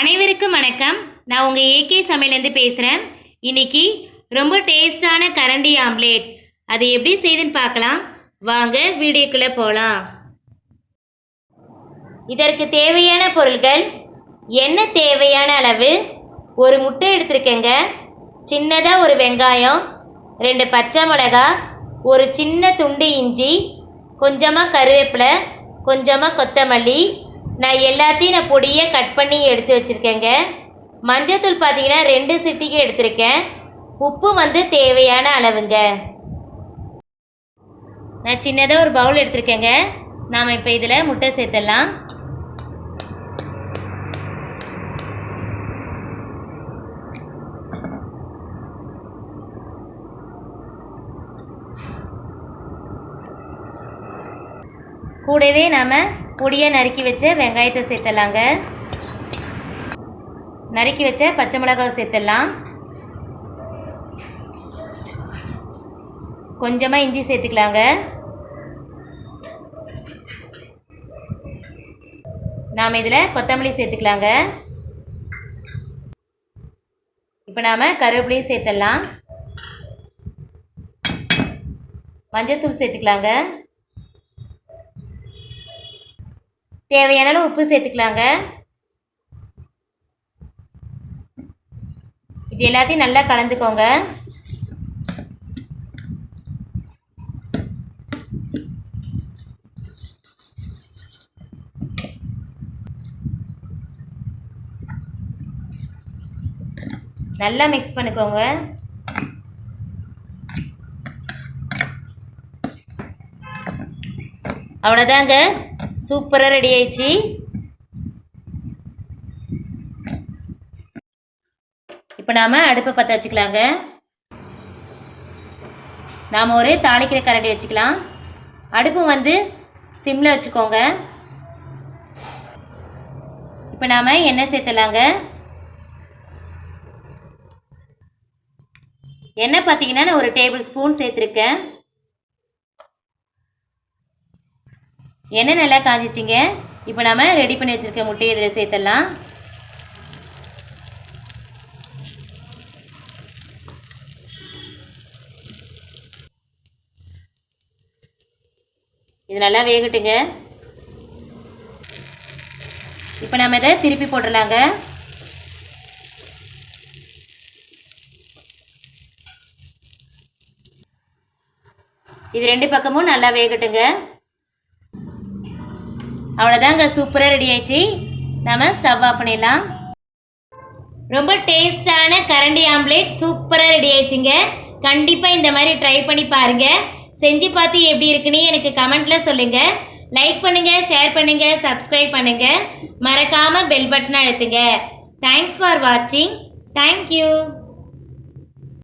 அனைவருக்கும் வணக்கம். நான் உங்கள் ஏகே சமையலேருந்து பேசுகிறேன் இன்னைக்கு ரொம்ப டேஸ்டான கரண்டி ஆம்லேட். அது எப்படி செய்யுதுன்னு பார்க்கலாம். வாங்க வீடியோக்குள்ளே போகலாம். இதற்கு தேவையான பொருள்கள் என்ன தேவையான அளவு? ஒரு முட்டை எடுத்திருக்கேங்க. சின்னதாக ஒரு வெங்காயம் ரெண்டு பச்சை மிளகா ஒரு சின்ன துண்டு இஞ்சி கொஞ்சமாக கருவேப்பிலை கொஞ்சமாக கொத்தமல்லி நான் எல்லாத்தையும் நான் பொடியை கட் பண்ணி எடுத்து வச்சுருக்கேங்க. மஞ்சத்தூள் பார்த்தீங்கன்னா ரெண்டு சிட்டிக்கு எடுத்திருக்கேன். உப்பு வந்து தேவையான அளவுங்க. நான் சின்னதாக ஒரு பவுல் எடுத்திருக்கேங்க. நாம் இப்போ இதில் முட்டை சேர்த்துடலாம். கூடவே நாம் பொடியாக நறுக்கி வச்ச வெங்காயத்தை சேர்த்துடலாங்க. நறுக்கி வச்ச பச்சை மிளகாவை சேர்த்துடலாம். கொஞ்சமாக இஞ்சி சேர்த்துக்கலாங்க. நாம் இதில் கொத்தமல்லி சேர்த்துக்கலாங்க. இப்போ நாம் கருவேப்பிலையும் சேர்த்துடலாம். மஞ்சத்தூள் சேர்த்துக்கலாங்க. தேவையான அளவு உப்பு சேர்த்துக்கலாங்க. இது எல்லாத்தையும் நல்லா கலந்துக்கோங்க. நல்லா மிக்ஸ் பண்ணிக்கோங்க. அவ்வளோதாங்க சூப்பராக ரெடி ஆயிடுச்சு. இப்போ நாம் அடுப்பை பற்ற வச்சுக்கலாங்க. நாம் ஒரு தாளிக்கிற கரண்டி வச்சுக்கலாம். அடுப்பு வந்து சிம்மில் வச்சுக்கோங்க. இப்போ நாம் எண்ணெய் சேர்த்துலாங்க. எண்ணெய் பார்த்தீங்கன்னா நான் ஒரு டேபிள் ஸ்பூன் சேர்த்துருக்கேன். எண்ணெய் நல்லா காஞ்சிச்சிங்க? இப்போ நம்ம ரெடி பண்ணி வச்சுருக்க முட்டையை இதில் சேர்த்துடலாம் இது நல்லா வேகட்டுங்க. இப்போ நம்ம இதை திருப்பி போட்டுடலாங்க இது ரெண்டு பக்கமும் நல்லா வேகட்டுங்க. அவ்வளோதாங்க சூப்பராக ரெடி ஆயிடுச்சு. நம்ம ஸ்டவ் ஆஃப் பண்ணிடலாம். ரொம்ப டேஸ்டான கரண்டி ஆம்லேட் சூப்பராக ரெடி ஆயிடுச்சுங்க. கண்டிப்பாக இந்த மாதிரி ட்ரை பண்ணி பாருங்கள் செஞ்சு பார்த்து எப்படி இருக்குன்னு எனக்கு கமெண்ட்டில் சொல்லுங்கள் லைக் பண்ணுங்கள் ஷேர் பண்ணுங்கள் சப்ஸ்கிரைப் பண்ணுங்கள் மறக்காமல் பெல் பட்டனை அழுத்துங்க. தேங்க்ஸ் ஃபார் வாட்சிங் தேங்க்யூ